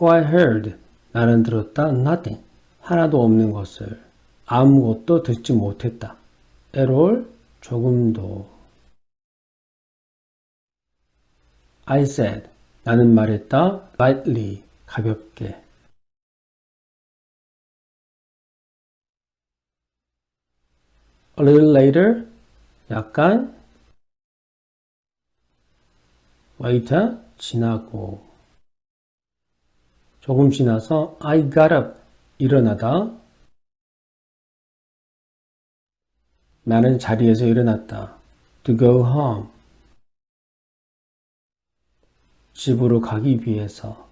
Oh, I heard. 나는 들었다. Nothing. 하나도 없는 것을. 아무것도 듣지 못했다. At all. 조금도. I said. 나는 말했다. Lightly. 가볍게. A little later. 약간. Later. 지나고. 조금 지나서 I got up. 일어나다. 나는 자리에서 일어났다. To go home. 집으로 가기 위해서.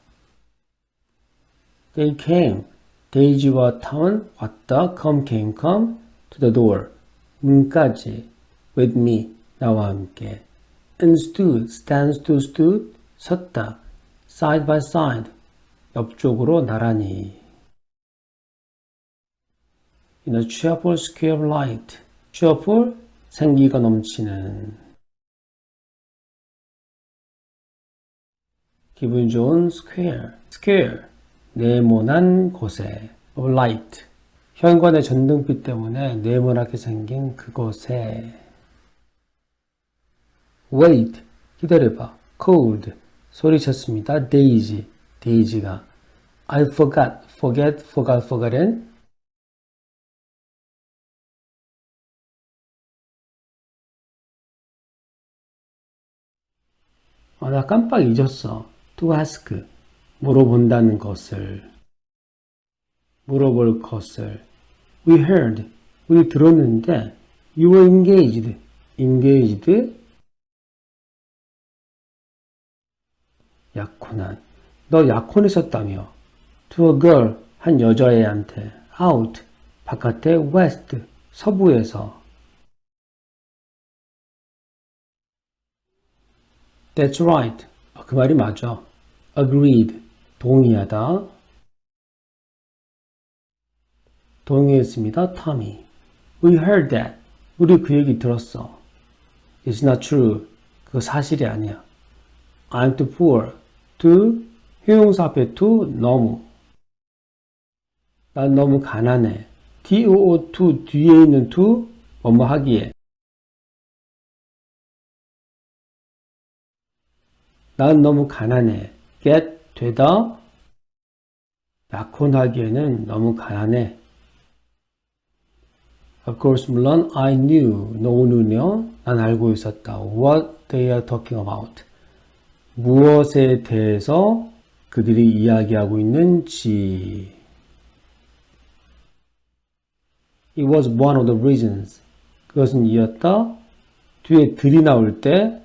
They came. 데이지와 탐은 왔다. Come, came, come to the door. 문까지. With me. 나와 함께. And stood. Stand, stood, stood. 섰다. Side by side. 옆쪽으로 나란히. In a cheerful square of light. cheerful. 생기가 넘치는. 기분 좋은 square. square. 네모난 곳에. of light. 현관의 전등빛 때문에 네모나게 생긴 그곳에. wait. 기다려봐. cold. 소리쳤습니다. 데이지. 데이지가. I forgot. forget. forgot. forgotten. 아, 나 깜빡 잊었어. to ask. 물어본다는 것을. 물어볼 것을. We heard. 우리 들었는데, you were engaged. engaged. 약혼한. 너 약혼했었다며. to a girl. 한 여자애한테. out. 바깥에 west. 서부에서. That's right. 아, 그 말이 맞아. Agreed. 동의하다. 동의했습니다. Tommy. We heard that. 우리 그 얘기 들었어. It's not true. 그거 사실이 아니야. I'm too poor. to 형용사 앞에 to 너무. 난 너무 가난해. too to 뒤에 있는 to 뭐뭐 하기에. 난 너무 가난해. get 되다. 약혼하기에는 너무 가난해. Of course, 물론 I knew, 노는요, 난 알고 있었다. What they are talking about. 무엇에 대해서 그들이 이야기하고 있는지. It was one of the reasons. 그것은 이었다. 뒤에 들이 나올 때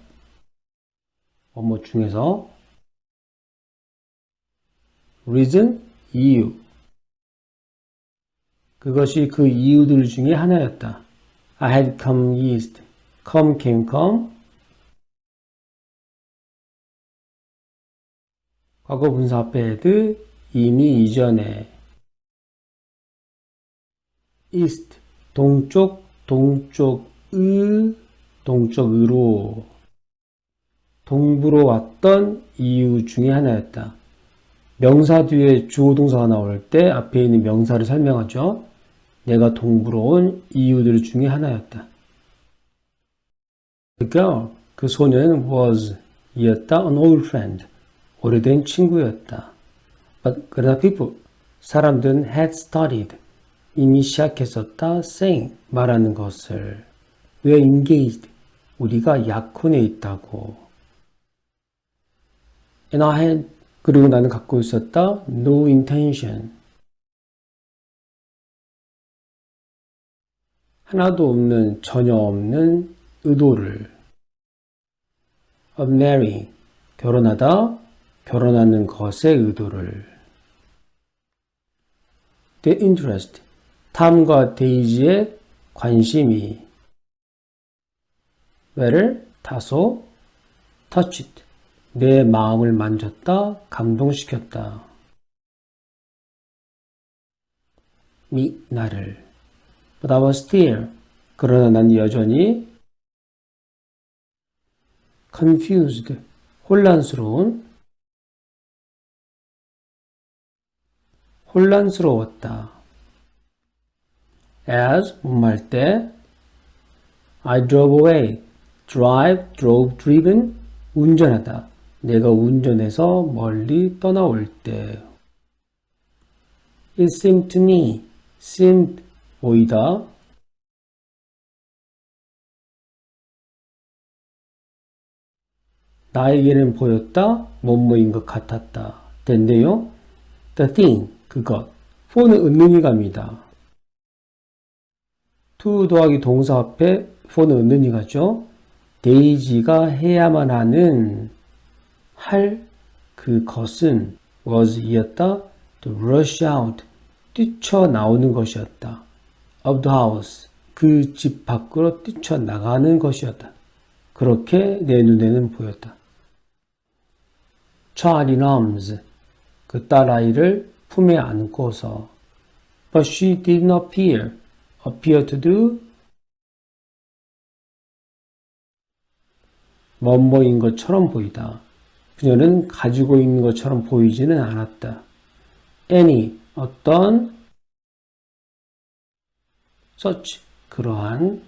뭐뭐 중에서 reason, 이유. 그것이 그 이유들 중에 하나였다. I had come east. come came come. 과거 분사 앞에 had 이미 이전에 east 동쪽 동쪽의 동쪽으로 동부로 왔던 이유 중에 하나였다. 명사 뒤에 주어 동사가 나올 때 앞에 있는 명사를 설명하죠. 내가 동부로 온 이유들 중에 하나였다. The girl, 그 소녀는 was, 이었다, an old friend, 오래된 친구였다. But 그러나 people, 사람들은 had started, 이미 시작했었다, saying, 말하는 것을. We're engaged, 우리가 약혼에 있다고. And I had, 그리고 나는 갖고 있었다, no intention. 하나도 없는, 전혀 없는 의도를. of marrying, 결혼하다, 결혼하는 것의 의도를. the interest, 탐과 데이지의 관심이. 왜를 다소 touched, 내 마음을 만졌다, 감동시켰다. 미, 나를. But I was still. 그러나 난 여전히 confused, 혼란스러운 혼란스러웠다. as 무말 때 I drove away. drive, drove, driven 운전하다. 내가 운전해서 멀리 떠나올 때 It seemed to me. seemed 보이다. 나에게는 보였다. 뭐뭐인 것 같았다. 된대요. The thing, 그것. for는 은는이 갑니다. to 더하기 동사 앞에 for는 은는이 가죠. 데이지가 해야만 하는 할 그것은 was 이었다. to rush out, 뛰쳐나오는 것이었다. of the house, 그 집 밖으로 뛰쳐나가는 것이었다. 그렇게 내 눈에는 보였다. Charlie arms, 그 딸아이를 품에 안고서 But she did not appear, appear to do 뭐뭐인 것처럼 보이다. 그녀는 가지고 있는 것처럼 보이지는 않았다. any, 어떤 such, 그러한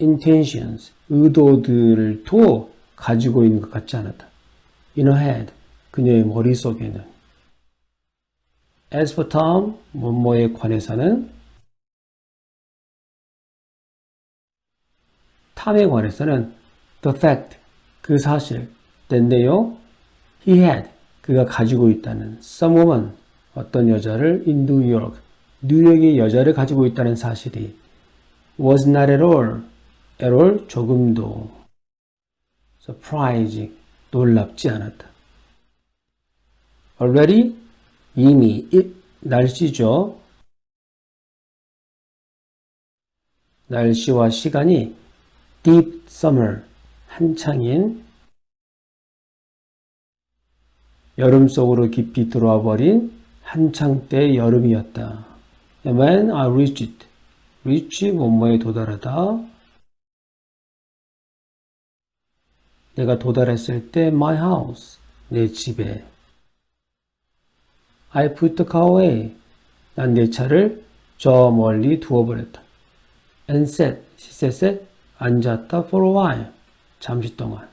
intentions, 의도들도 가지고 있는 것 같지 않았다. in her head, 그녀의 머릿속에는. as for Tom, 뭐뭐에 관해서는 탐에 관해서는 the fact, 그 사실, 때인데요. he had, 그가 가지고 있다는 some woman, 어떤 여자를 in New York, 뉴욕의 여자를 가지고 있다는 사실이 was not at all, at all 조금도 surprising, 놀랍지 않았다. Already, 이미, it, 날씨죠. 날씨와 시간이 deep summer, 한창인 여름 속으로 깊이 들어와 버린 한창 때 여름이었다. When I reached, reach 뭐뭐에 도달하다. 내가 도달했을 때 my house, 내 집에. I put the car away. 난 내 차를 저 멀리 두어버렸다. And sat, sat, 앉았다 for a while. 잠시 동안.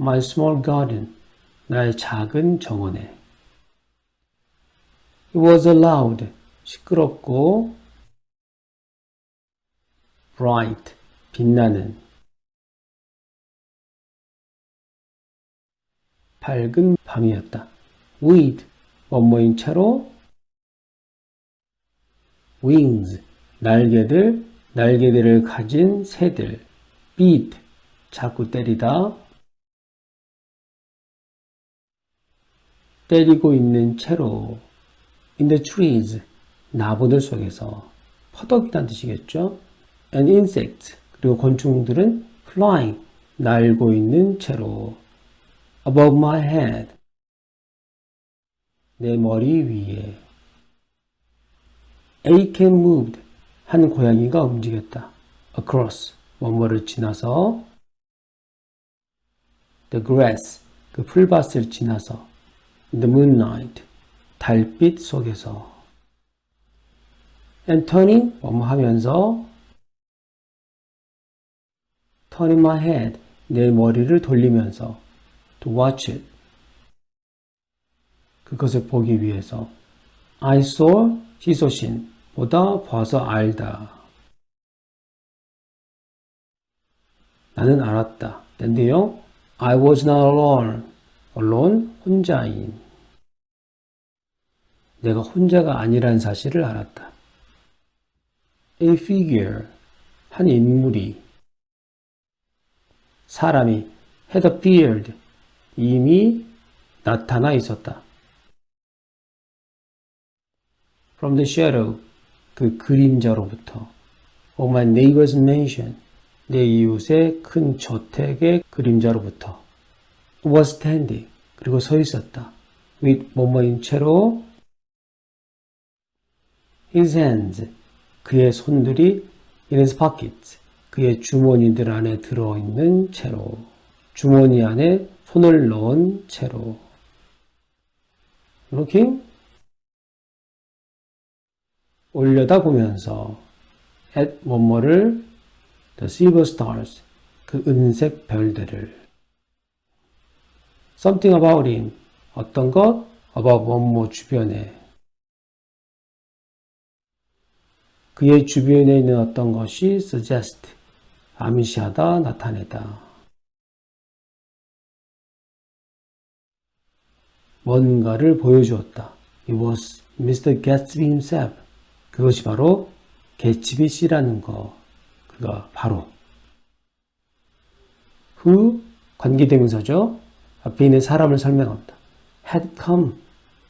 My small garden. 나의 작은 정원에. It was loud. 시끄럽고 bright. 빛나는 밝은 밤이었다. with 뭐뭐인 채로 wings 날개들 날개들을 가진 새들 beat 자꾸 때리다 때리고 있는 채로 in the trees 나무들 속에서 퍼덕이란 뜻이겠죠. and insects 그리고 곤충들은 flying 날고 있는 채로 above my head 내 머리 위에 A cat moved 한 고양이가 움직였다. across 뭐뭐를 지나서 the grass 그 풀밭을 지나서 the moonlight 달빛 속에서 and turning 뭐뭐 하면서 turning my head 내 머리를 돌리면서 to watch it. 그것을 보기 위해서 I saw 희소신 보다 봐서 알다. 나는 알았다. 근데요. I was not alone. alone 혼자인. 내가 혼자가 아니란 사실을 알았다. A figure 한 인물이. 사람이 had appeared 이미 나타나 있었다. From the shadow 그 그림자로부터 of my neighbor's mansion 내 이웃의 큰 저택의 그림자로부터 was standing 그리고 서 있었다. with 뭐뭐인 채로 his hands 그의 손들이 in his pockets 그의 주머니들 안에 들어있는 채로 주머니 안에 손을 넣은 채로. looking 올려다 보면서 at 뭐뭐를 the silver stars 그 은색 별들을 something about him 어떤 것 about 뭐뭐 주변에 그의 주변에 있는 어떤 것이 suggest 암시하다 나타내다 뭔가를 보여주었다. It was Mr. Gatsby himself. 그것이 바로 개츠비 씨라는 거. 그가 바로. who 관계대명사죠. 앞에 있는 사람을 설명합니다. had come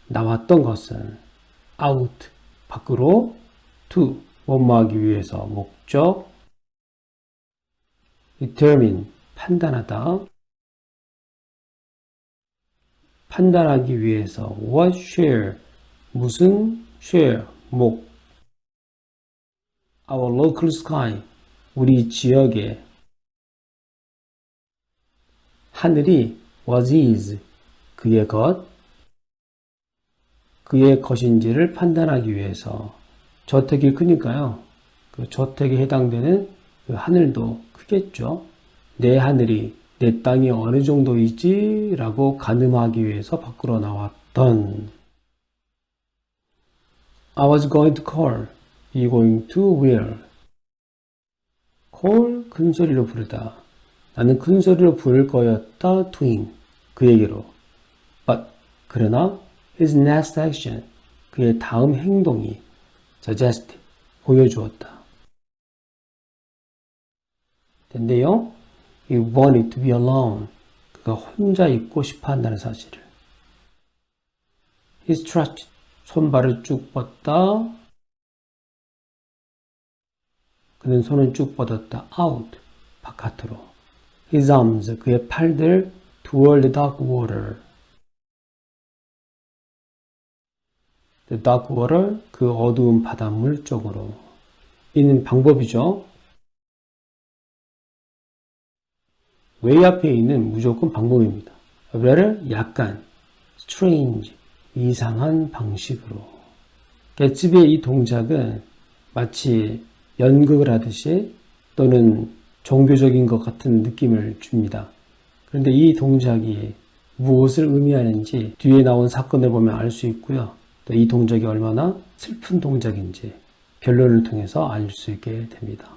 나왔던 것은 out 밖으로 to 원마하기 위해서 목적 determine 판단하다 판단하기 위해서 what share 무슨 share 목 our local sky 우리 지역의 하늘이 was is 그의 것 그의 것인지를 판단하기 위해서 저택이 크니까요. 그 저택에 해당되는 그 하늘도 크겠죠. 내 하늘이 내 땅이 어느 정도이지? 라고 가늠하기 위해서 밖으로 나왔던 I was going to call. Be going to where? call 큰 소리로 부르다. 나는 큰 소리로 부를 거였다. to him. 그에게로. But 그러나 his next action 그의 다음 행동이 suggest 보여주었다. 근데요, he wanted to be alone. 그가 혼자 있고 싶어 한다는 사실을. he stretched. 손발을 쭉 뻗다. 그는 손을 쭉 뻗었다. out. 바깥으로. his arms. 그의 팔들 toward the dark water. the dark water. 그 어두운 바닷물 쪽으로. 있는 방법이죠. Way 앞에 있는 무조건 방법입니다. where를 약간 strange, 이상한 방식으로. 개츠비의 이 동작은 마치 연극을 하듯이 또는 종교적인 것 같은 느낌을 줍니다. 그런데 이 동작이 무엇을 의미하는지 뒤에 나온 사건을 보면 알 수 있고요. 또 이 동작이 얼마나 슬픈 동작인지 변론을 통해서 알 수 있게 됩니다.